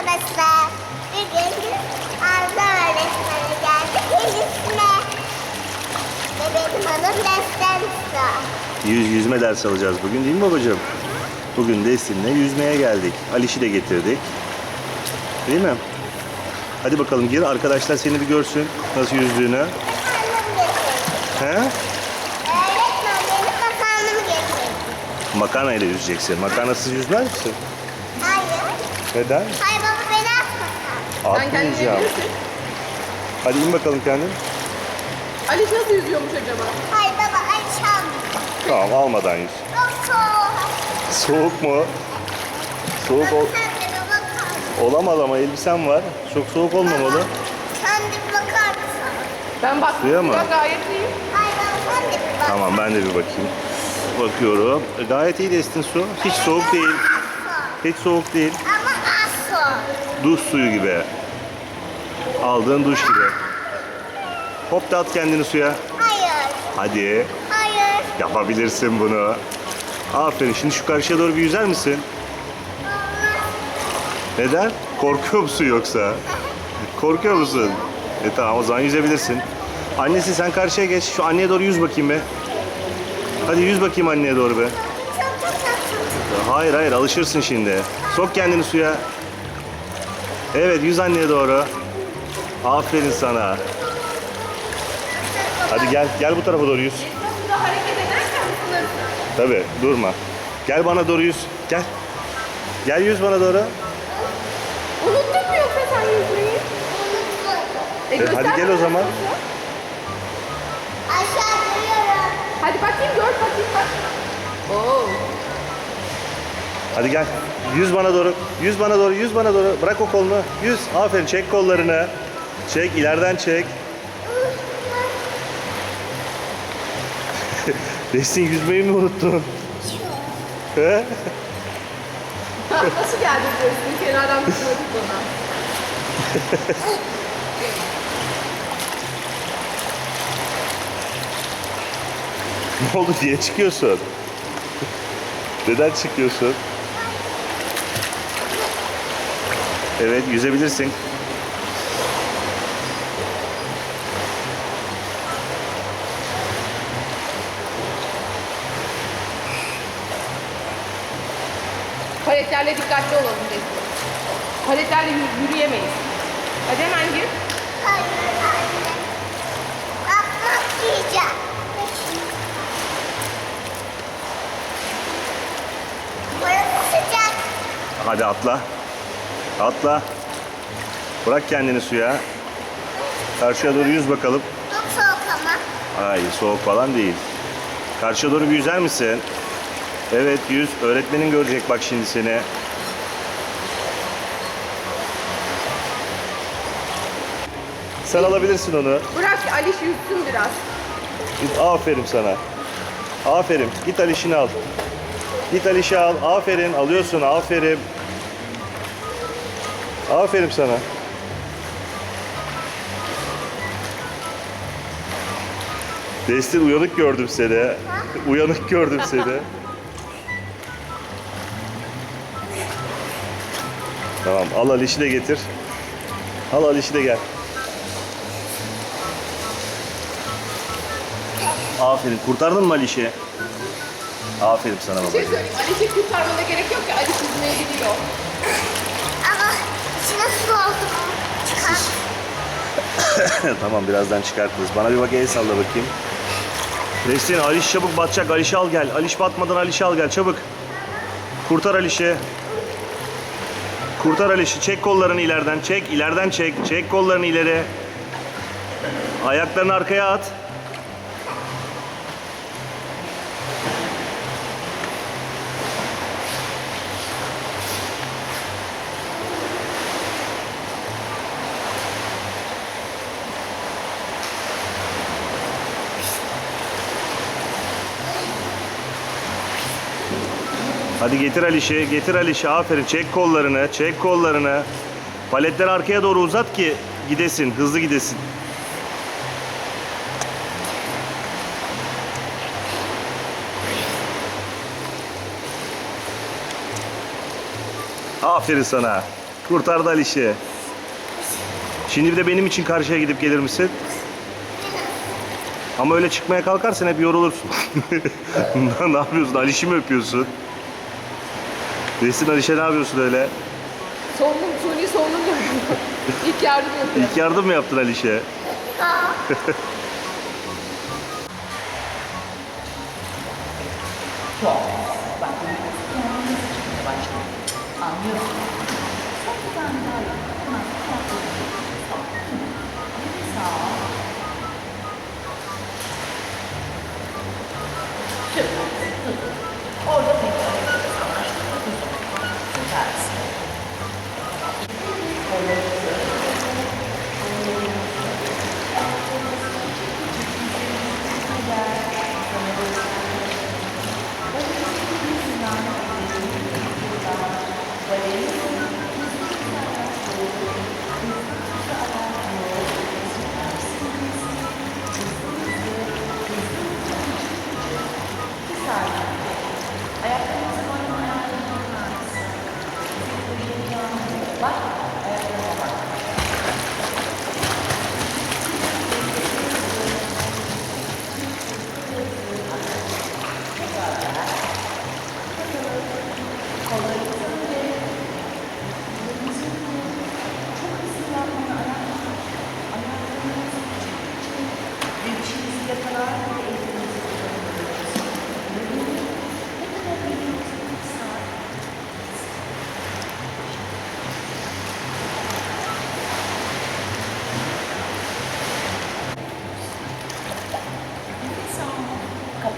arkadaşlar. Bugün Arda öğretmeni geldi kendisine. Ve benim Destan Yüz yüzme ders alacağız bugün değil mi babacığım? Bugün Destin'le yüzmeye geldik. Aliş'i de getirdik. Değil mi? Hadi bakalım gir arkadaşlar seni bir görsün nasıl yüzdüğünü. Makarnamı getirdim. He? Öğretmen benim makarnamı getirdi. Makarna ile yüzeceksin. Makarnasız yüzmez misin? Neden? Hayır baba beni atmasın. Sen Atmayacağım. yapıyorsun. Hadi in bakalım kendin. Aliş nasıl yüzüyormuş acaba? Hayır baba açam. Tamam almadan yüz. Çok soğuk. Soğuk mu? Soğuk ol Sen de bir bakar mısın? olamaz ama elbisem var. Çok soğuk olmamalı. Sen de bir bakar mısın? Ben baktım. Suya mı? gayet iyi. Hayır baba sen de bir bak. Tamam ben de bir bakayım. Bakıyorum. E, Gayet iyi Destin su. Hiç soğuk değil. Hiç soğuk değil. Duş suyu gibi. Aldığın duş gibi. Hop da at kendini suya. Hayır. Hadi. Hayır. Yapabilirsin bunu. Aferin. Şimdi şu karşıya doğru bir yüzer misin? Neden? Korkuyor musun yoksa? Korkuyor musun? E tamam o zaman yüzebilirsin. Annesi sen karşıya geç. Şu anneye doğru yüz bakayım be. Hadi yüz bakayım anneye doğru be. Hayır hayır alışırsın şimdi. Sok kendini suya. Evet yüz anneye doğru. Aferin sana. Hadi gel gel bu tarafa doğru yüz. Tabii durma. Gel bana doğru yüz. Gel. Gel yüz bana doğru. Unuttun mu yoksa sen yüzmeyi? E, hadi göster gel o zaman. Aşağı duruyorum. Hadi bakayım gör bakayım bak. Oo. Hadi gel. Yüz bana doğru. Yüz bana doğru. Yüz bana doğru. Bırak o kolunu. Yüz. Aferin. Çek kollarını. Çek. ileriden çek. Destin yüzmeyi mi unuttun? He? Nasıl geldi diyorsun? Kenardan tutmadık bana. Ne oldu diye çıkıyorsun? Neden çıkıyorsun? Evet yüzebilirsin. Paletlerle dikkatli olalım dedim. Paletlerle yürü- yürüyemeyiz. Hadi hemen gir. Hayır anne. Bakmak yiyeceğim. Burası sıcak. Hadi atla. Atla. Bırak kendini suya. Karşıya doğru yüz bakalım. Çok soğuk ama. Hayır soğuk falan değil. Karşıya doğru bir yüzer misin? Evet yüz. Öğretmenin görecek bak şimdi seni. Sen alabilirsin onu. Bırak Aliş yüzsün biraz. Git, Aferin sana. Aferin. Git Aliş'ini al. Git Aliş'i al. Aferin. Alıyorsun. Aferin. Aferin sana. Destin uyanık gördüm seni. Uyanık gördüm seni. Tamam al Aliş'i de getir. Al Aliş'i de gel. Aferin. Kurtardın mı Aliş'i? Aferin sana Bir şey söyleyeyim. Aliş'i kurtarmana gerek yok ki. Aliş yüzmeye gidiyor. Ama içine su oldu. Çıkar. tamam birazdan çıkartırız. Bana bir bak el salla bakayım. Destin Aliş çabuk batacak. Aliş'i al gel. Aliş batmadan Aliş'i al gel çabuk. Kurtar Aliş'i. Kurtar Aliş'i. Çek kollarını ileriden. Çek. ileriden çek. Çek kollarını ileri. Ayaklarını arkaya at. Hadi getir Aliş'i, getir Aliş'i. Aferin. Çek kollarını, çek kollarını. Paletleri arkaya doğru uzat ki gidesin, hızlı gidesin. Aferin sana. Kurtardı Aliş'i. Şimdi bir de benim için karşıya gidip gelir misin? Ama öyle çıkmaya kalkarsan hep yorulursun. ne yapıyorsun? Aliş'i mi öpüyorsun? Nesin Aliş'e ne yapıyorsun öyle? Solunum, suni solunum yapıyor. İlk yardım yapıyor. İlk yardım mı yaptın Aliş'e? Çok.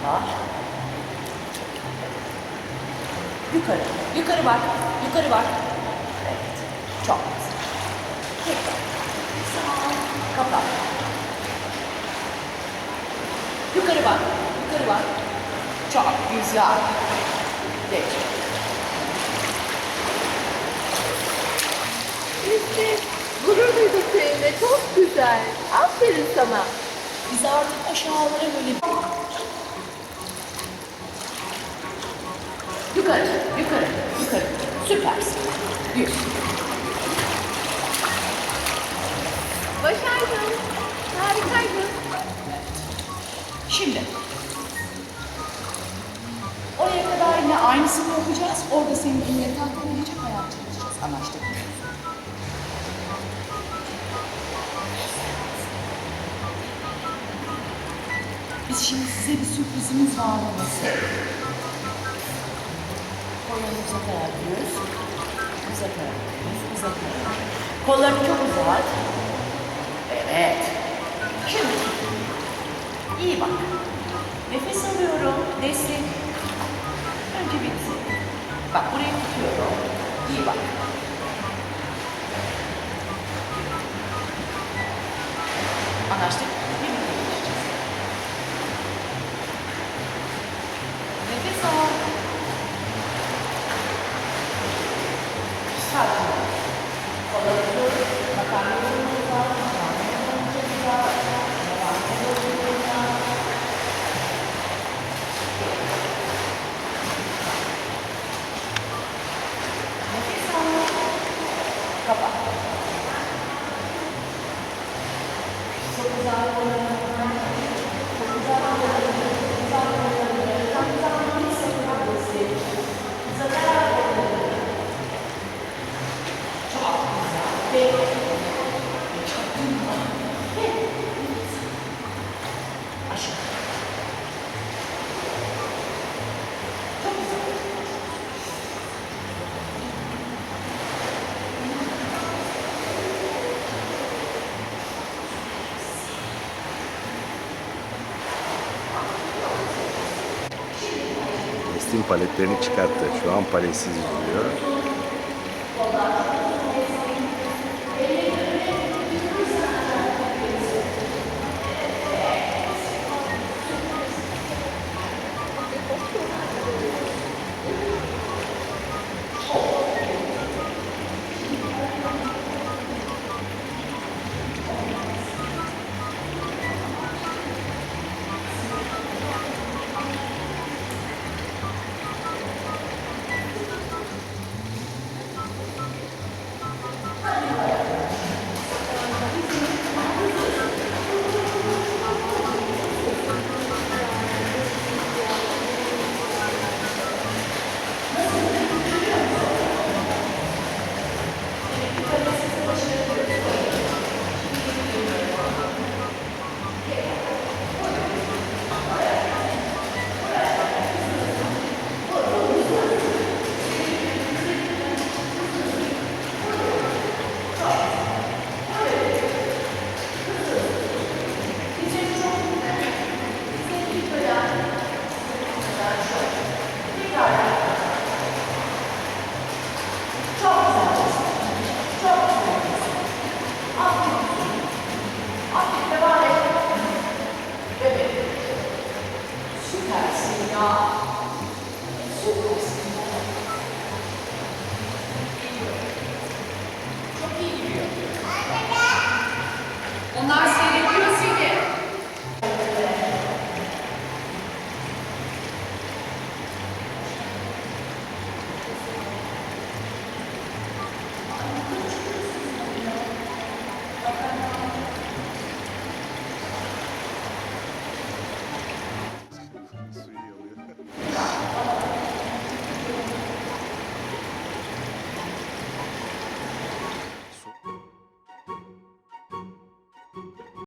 Kapa. Yukarı. Yukarı bak. Yukarı bak. Evet. Çok güzel. Tekrar. Nefes al. Kapa. Yukarı bak. Yukarı bak. Çok güzel. Geç. İşte gurur duyduk seninle. Çok güzel. Aferin sana. Biz artık aşağılara böyle Yukarı, yukarı, yukarı. Süpersin. Yüz. Başardın. Harikaydın. Şimdi. Oraya kadar yine aynısını yapacağız. Orada senin tahtaya gelecek ayağa çalışacağız. Anlaştık mı? Biz şimdi size bir sürprizimiz var olması. Kollarını uzatarak yüz. Uzatarak yüz. Uzatarak. Kollarını çok uzat. Evet. Şimdi. İyi bak. Nefes alıyorum. Destek. Önce bitsin. Bak burayı tutuyorum. İyi bak. Steam paletlerini çıkarttı. Şu an paletsiz duruyor.